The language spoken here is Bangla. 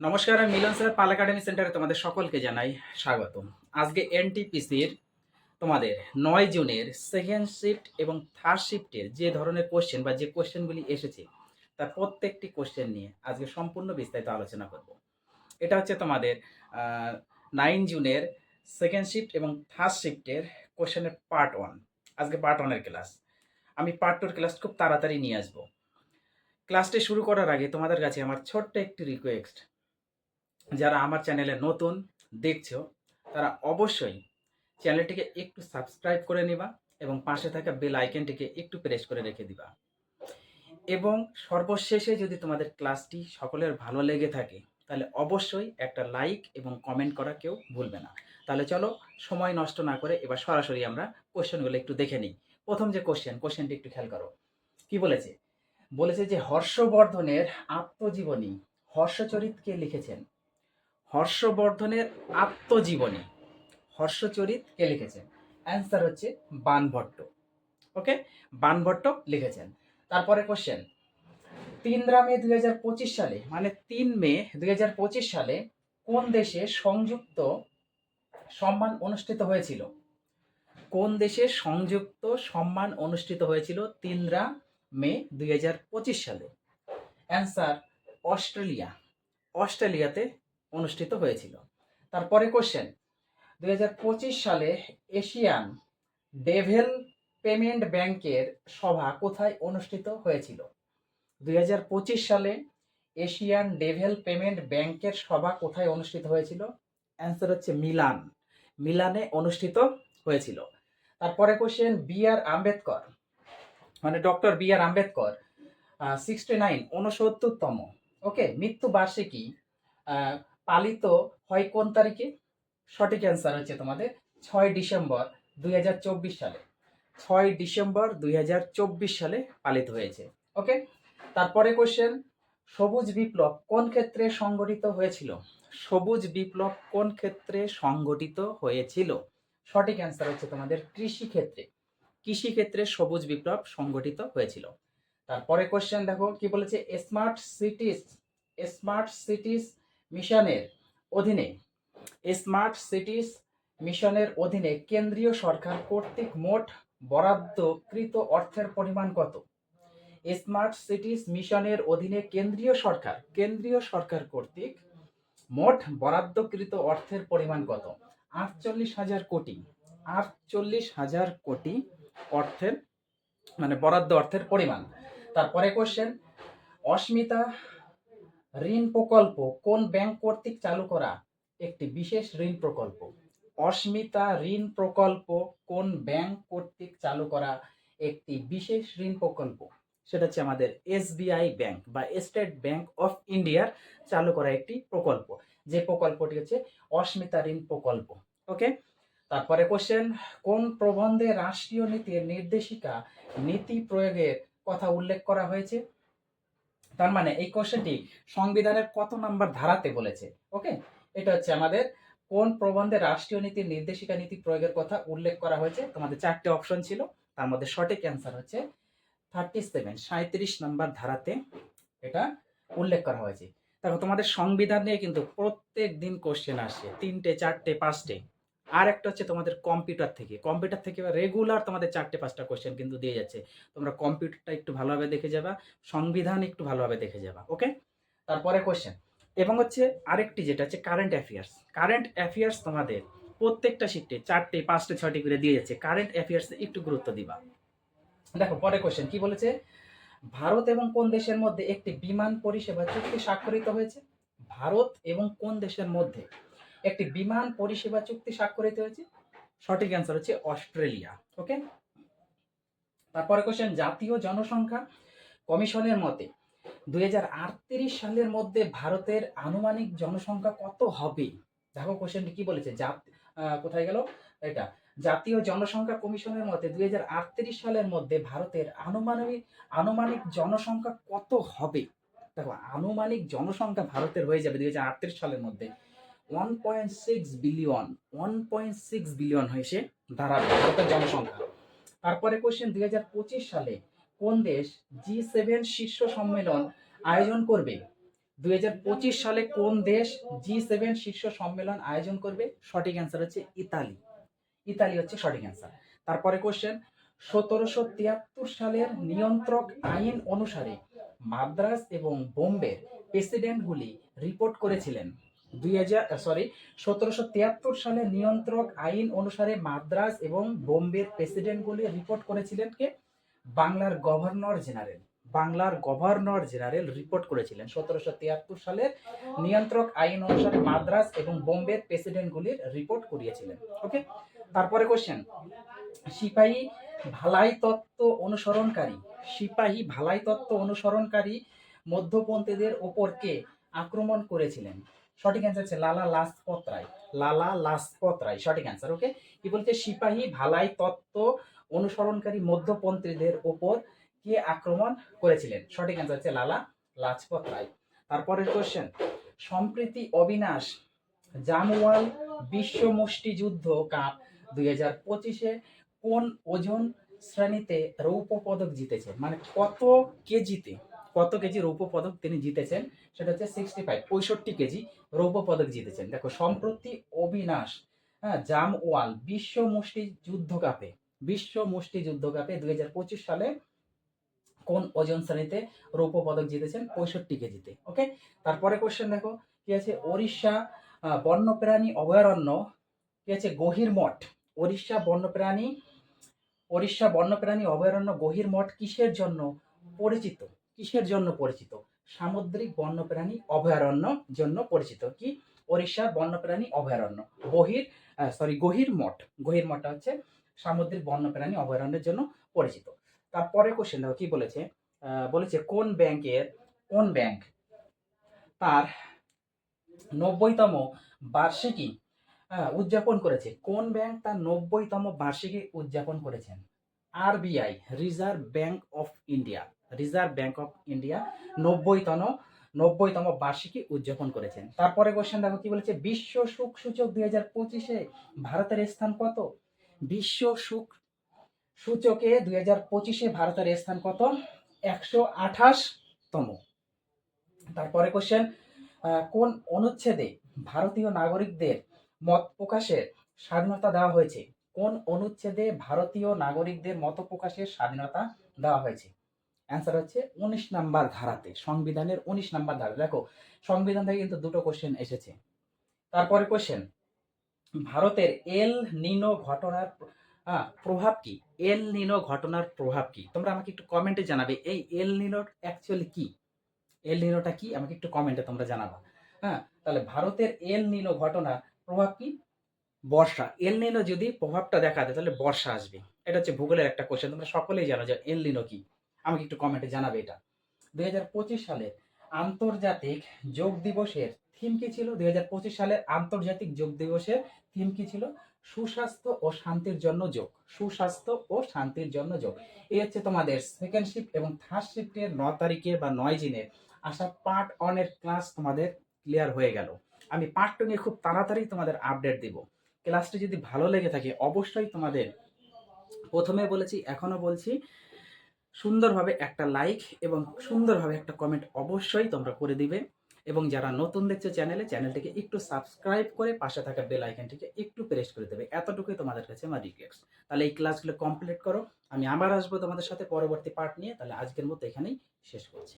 নমস্কার, আমি মিলন স্যার, পাল একাডেমি সেন্টারে তোমাদের সকলকে জানাই স্বাগতম। আজকে এনটিপিসির তোমাদের নয় জুনের সেকেন্ড শিফট এবং থার্ড শিফটের যে ধরনের কোশ্চেন বা যে কোশ্চেনগুলি এসেছে, তার প্রত্যেকটি কোশ্চেন নিয়ে আজকে সম্পূর্ণ বিস্তারিত আলোচনা করব। এটা হচ্ছে তোমাদের নাইন জুনের সেকেন্ড শিফট এবং থার্ড শিফটের কোশ্চেনের পার্ট ওয়ান আজকে পার্ট ওয়ানের ক্লাস আমি পার্ট টুর ক্লাস খুব তাড়াতাড়ি নিয়ে আসব। ক্লাসটি শুরু করার আগে তোমাদের কাছে আমার ছোট্ট একটি রিকোয়েস্ট যারা আমার চ্যানেলে নতুন দেখছ, তারা অবশ্যই চ্যানেলটিকে একটু সাবস্ক্রাইব করে নিবা এবং পাশে থাকা বেল আইকনটিকে একটু প্রেস করে রেখে দিবা। এবং সর্বশেষে যদি তোমাদের ক্লাসটি সকলের ভালো লেগে থাকে, তাহলে অবশ্যই একটা লাইক এবং কমেন্ট করা কেউ ভুলবে না। তাহলে চলো সময় নষ্ট না করে এবার সরাসরি আমরা কোশ্চেনগুলো একটু দেখে নিই। প্রথম যে কোশ্চেন কোশ্চেনটি একটু খেয়াল করো। কি বলেছে? বলেছে যে, হর্ষবর্ধনের আত্মজীবনী হর্ষচরিত কে লিখেছেন হর্ষবর্ধনের আত্মজীবনী, হর্ষচরিত কে লিখেছেন? অ্যান্সার হচ্ছে বানভট্ট। ওকে বানভট্ট লিখেছেন। তারপরে কোশ্চেন তিনরা মে দুই হাজার পঁচিশ সালে মানে তিন মে দুই হাজার পঁচিশ সালে কোন দেশে সংযুক্ত সম্মান অনুষ্ঠিত হয়েছিল? কোন দেশে সংযুক্ত সম্মান অনুষ্ঠিত হয়েছিল তিনরা মে দুই হাজার পঁচিশ সালে? Answer Australia. অস্ট্রেলিয়াতে অনুষ্ঠিত হয়েছিল। তারপরে কোশ্চেন দুই হাজার পঁচিশ সালে এশিয়ান ডেভেল পেমেন্ট ব্যাংকের সভা কোথায় অনুষ্ঠিত হয়েছিল? দুই হাজার পঁচিশ সালে এশিয়ান ডেভেল পেমেন্ট ব্যাংকের সভা কোথায় অনুষ্ঠিত হয়েছিল? অ্যান্সার হচ্ছে মিলান। মিলানে অনুষ্ঠিত হয়েছিল। তারপরে কোশ্চেন বি আর আম্বেদকর মানে doctor B R Ambedkar sixty nine উনসত্তরতম okay মৃত্যু বার্ষিকী পালিত হয় কোন তারিখে? সঠিক অ্যান্সার হচ্ছে তোমাদের ছয় ডিসেম্বর দুই হাজার চব্বিশ সালে। ছয় ডিসেম্বর দুই হাজার চব্বিশ সালে পালিত হয়েছে। ওকে তারপরে কোশ্চেন সবুজ বিপ্লব কোন ক্ষেত্রে সংগঠিত হয়েছিল? সবুজ বিপ্লব কোন ক্ষেত্রে সংগঠিত হয়েছিল? সঠিক অ্যান্সার হচ্ছে তোমাদের কৃষি ক্ষেত্রে। কৃষি সবুজ বিপ্লব সংগঠিত হয়েছিল। তারপরে কোশ্চেন দেখো, কি বলেছে? স্মার্ট সিটিস স্মার্ট সিটিস মিশনের অধীনে স্মার্ট সিটিস মিশনের অধীনে কেন্দ্রীয় সরকার কর্তৃক মোট বরাদ্দকৃত অর্থের পরিমাণ কত? স্মার্ট সিটিস মিশনের অধীনে কেন্দ্রীয় সরকার কেন্দ্রীয় সরকার কর্তৃক মোট বরাদ্দকৃত অর্থের পরিমাণ কত? আটচল্লিশ হাজার কোটি, আটচল্লিশ হাজার কোটি অর্থের মানে বরাদ্দ অর্থের পরিমাণ। তারপরে কোশ্চেন অস্মিতা ঋণ প্রকল্প কোন ব্যাংক কর্তৃক চালু করা? একটি বিশেষ ঋণ প্রকল্প। অস্মিতা ঋণ প্রকল্প কোন ব্যাংক কর্তৃক চালু করা? একটি বিশেষ ঋণ প্রকল্প। সেটা হচ্ছে আমাদের এসবিআই ব্যাংক বা স্টেট ব্যাংক অফ ইন্ডিয়ার চালু করা একটি প্রকল্প। যে প্রকল্পটি হচ্ছে অস্মিতা ঋণ প্রকল্প। ওকে? তারপরে কোশ্চেন কোন প্রবন্ধে রাষ্ট্রীয় নীতির নির্দেশিকা নীতি প্রয়োগের কথা উল্লেখ করা হয়েছে? তার মানে এই কোশ্চেনটি সংবিধানের কত নাম্বার ধারাতে বলেছে ওকে এটা হচ্ছে আমাদের কোন প্রবন্ধে রাষ্ট্রীয় নীতির নির্দেশিকা নীতি প্রয়োগের কথা উল্লেখ করা হয়েছে, তোমাদের চারটে অপশন ছিল, তার মধ্যে সঠিক অ্যান্সার হচ্ছে থার্টি সেভেন সাঁত্রিশ নাম্বার ধারাতে এটা উল্লেখ করা হয়েছে। দেখো, তোমাদের সংবিধান নিয়ে কিন্তু প্রত্যেক দিন কোশ্চেন আসে, তিনটে, চারটে, পাঁচটে। আর একটা হচ্ছে তোমাদের কম্পিউটার থেকে। কম্পিউটার থেকে রেগুলার তোমাদের চারটে, পাঁচটা কোশ্চেন কিন্তু দিয়ে যাচ্ছে। তোমরা কম্পিউটারটা একটু ভালোভাবে দেখে যাবা, সংবিধান একটু ভালোভাবে দেখে যাবা ওকে তারপরে কোশ্চেন এবং হচ্ছে আরেকটি যেটা হচ্ছে কারেন্ট অ্যাফেয়ার্স কারেন্ট অ্যাফেয়ার্স তোমাদের প্রত্যেকটা শিফটে চারটে, পাঁচটে, ছয়টি করে দিয়ে যাচ্ছে। কারেন্ট অ্যাফেয়ার্সে একটু গুরুত্ব দিবা। দেখো পরে কোশ্চেন কি বলেছে? ভারত এবং কোন দেশের মধ্যে একটি বিমান পরিষেবা চুক্তি স্বাক্ষরিত হয়েছে? ভারত এবং কোন দেশের মধ্যে? একটি বিমান পরিষেবা চুক্তি স্বাক্ষরিত হয়েছে। সঠিক অ্যান্সার হচ্ছে অস্ট্রেলিয়া ওকে তারপরে কোশ্চেন জাতীয় জনসংখ্যা কমিশনের মতে দুই হাজার আটত্রিশ সালের মধ্যে ভারতের আনুমানিক জনসংখ্যা কত হবে? দেখো কোশ্চেনটি কি বলেছে? জাত কোথায় গেল? এটা, জাতীয় জনসংখ্যা কমিশনের মতে দুই হাজার আটত্রিশ সালের মধ্যে ভারতের আনুমানিক আনুমানিক জনসংখ্যা কত হবে? দেখো, আনুমানিক জনসংখ্যা ভারতের হয়ে যাবে দুই হাজার আটত্রিশ সালের মধ্যে। One point six billion one point six billion হয়েছে দাঁড়াবে ভারতের জনসংখ্যা। তারপরে কোশ্চেন দু হাজার পঁচিশ সালে কোন দেশ জি সেভেন শীর্ষ সম্মেলন আয়োজন করবে? দু হাজার পঁচিশ সালে কোন দেশ জি সেভেন শীর্ষ সম্মেলন আয়োজন করবে? সঠিক অ্যান্সার হচ্ছে ইতালি। ইতালি হচ্ছে সঠিক অ্যান্সার তারপরে কোশ্চেন সতেরোশো তিয়াত্তর সালের নিয়ন্ত্রক আইন অনুসারে মাদ্রাজ এবং বোম্বের প্রেসিডেন্টগুলি রিপোর্ট করেছিলেন। দুই হাজার সরি সতেরোশো তিয়াত্তর সালে নিয়ন্ত্রক আইন অনুসারে মাদ্রাজ এবং বোম্বের প্রেসিডেন্টগুলি রিপোর্ট করেছিলেন কে? বাংলার গভর্নর জেনারেল। বাংলার গভর্নর জেনারেল রিপোর্ট করেছিলেন সতেরোশো তিয়াত্তর সালের নিয়ন্ত্রক আইন অনুসারে মাদ্রাজ এবং বোম্বের প্রেসিডেন্টগুলির রিপোর্ট করিয়েছিলেন। ওকে তারপরে কোশ্চেন সিপাহী ভালাই তত্ত্ব অনুসরণকারী। সিপাহী ভালাই তত্ত্ব অনুসরণকারী মধ্যপন্থীদের ওপর কে আক্রমণ করেছিলেন? সঠিক অ্যান্সার হচ্ছে লালা লাজপত রায় লালা লাজপত রায় সঠিক অ্যান্সার ওকে কি বলছে? সিপাহী, ভালাই, তত্ত্ব, অনুসরণকারী, মধ্যপন্থীদের ওপর কে আক্রমণ করেছিলেন? সঠিক অ্যান্সার হচ্ছে লালা লাজপত রায় তারপরের কোশ্চেন সম্প্রীতি অবিনাশ, জামওয়াল বিশ্ব মুষ্টিযুদ্ধ কাপ দুই হাজার পঁচিশে কোন ওজন শ্রেণীতে রৌপ্য পদক জিতেছেন মানে কত কেজিতে? কত কেজি রৌপ্য পদক তিনি জিতেছেন? সেটা হচ্ছে সিক্সটি ফাইভ পঁয়ষট্টি কেজি রৌপ্য পদক জিতেছেন। দেখো, সম্প্রতি অবিনাশ হ্যাঁ জাম ওয়াল বিশ্ব মুষ্টি যুদ্ধ কাপে, বিশ্ব মুষ্টি যুদ্ধ কাপে দুই হাজার পঁচিশ সালে কোন ওজন শ্রেণীতে রৌপ্য পদক জিতেছেন? পঁয়ষট্টি কেজিতে ওকে তারপরে কোশ্চেন দেখো, কি আছে? ওড়িশা বন্যপ্রাণী অভয়ারণ্য, কি আছে? গহির মঠ, ওড়িশা বন্যপ্রাণী ওড়িশা বন্যপ্রাণী অভয়ারণ্য গহির মঠ কিসের জন্য পরিচিত? কিসের জন্য পরিচিত? সামুদ্রিক বন্যপ্রাণী অভয়ারণ্য জন্য পরিচিত। কি? ওড়িশা বন্যপ্রাণী অভয়ারণ্য। গহির সরি গহির মঠ। গহির মঠটা হচ্ছে সামুদ্রিক বন্যপ্রাণী অভয়ারণ্যের জন্য পরিচিত। তারপরে কোশ্চেন দেখো, কি বলেছে? বলেছে কোন ব্যাংকের কোন ব্যাংক তার নব্বইতম বার্ষিকী উদযাপন করেছে? কোন ব্যাংক তার নব্বইতম বার্ষিকী উদযাপন করেছেন? RBI reserve bank of India reserve bank of India নব্বইতম নব্বইতম বার্ষিকী উদযাপন করেছেন। তারপরে কোশ্চেন দেখো কি বলেছে, বিশ্ব সুখ সূচক দুই হাজার পঁচিশে ভারতের স্থান কত? বিশ্ব সুখ সূচকে দুই হাজার পঁচিশে ভারতের স্থান কত? একশো আঠাশতম। তারপরে কোশ্চেন কোন অনুচ্ছেদে ভারতীয় নাগরিকদের মত প্রকাশের স্বাধীনতা দেওয়া হয়েছে? কোন অনুচ্ছেদে ভারতীয় নাগরিকদের মত প্রকাশের স্বাধীনতা দেওয়া হয়েছে? অ্যান্সার হচ্ছে উনিশ নাম্বার ধারাতে, সংবিধানের উনিশ নাম্বার ধারা দেখো, সংবিধান থেকে কিন্তু দুটো কোশ্চেন এসেছে। তারপরে কোশ্চেন ভারতের এল নিনো ঘটনার প্রভাব কি? এল নিনো ঘটনার প্রভাব কি? তোমরা আমাকে একটু কমেন্টে জানাবে, এই এল নিনোর অ্যাকচুয়ালি কি? এল নিনোটা কি? আমাকে একটু কমেন্টে তোমরা জানাবা। হ্যাঁ তাহলে ভারতের এল নিনো ঘটনার প্রভাব কি? বর্ষা। এল নিনো যদি প্রভাবটা দেখা দেয়, তাহলে বর্ষা আসবে। এটা হচ্ছে ভূগোলের একটা কোশ্চেন তোমরা সকলেই জানো যে এল নিনো কি। আমাকে একটু কমেন্টে জানাবে এটা। দুই হাজার পঁচিশ সালের আন্তর্জাতিক যোগ দিবসের থিম কি ছিল? দুই হাজার পঁচিশ সালের আন্তর্জাতিক যোগ দিবসের থিম কি ছিল? সুস্বাস্থ্য ও শান্তির জন্য যোগ। সুস্বাস্থ্য ও শান্তির জন্য যোগ। এই হচ্ছে তোমাদের সেকেন্ড শিফট এবং থার্ড শিফটের ন তারিখে বা নয় দিনের আসা পার্ট অনের ক্লাস তোমাদের ক্লিয়ার হয়ে গেল। আমি পার্ট টু নিয়ে খুব তাড়াতাড়ি তোমাদের আপডেট দিব। ক্লাসটি যদি ভালো লেগে থাকে, অবশ্যই তোমাদের প্রথমে বলেছি, এখনও বলছি সুন্দরভাবে একটা লাইক এবং সুন্দরভাবে একটা কমেন্ট অবশ্যই তোমরা করে দিবে। এবং যারা নতুন দেখছ চ্যানেলে চ্যানেলটিকে একটু সাবস্ক্রাইব করে পাশে থাকা বেল আইকনটিকে একটু প্রেস করে দেবে। এতটুকুই তোমাদের কাছে আমার রিকোয়েস্ট তাহলে এই ক্লাসগুলো কমপ্লিট করো। আমি আবার আসব তোমাদের সাথে পরবর্তী পার্ট নিয়ে। তাহলে আজকের মতো এখানেই শেষ করছি।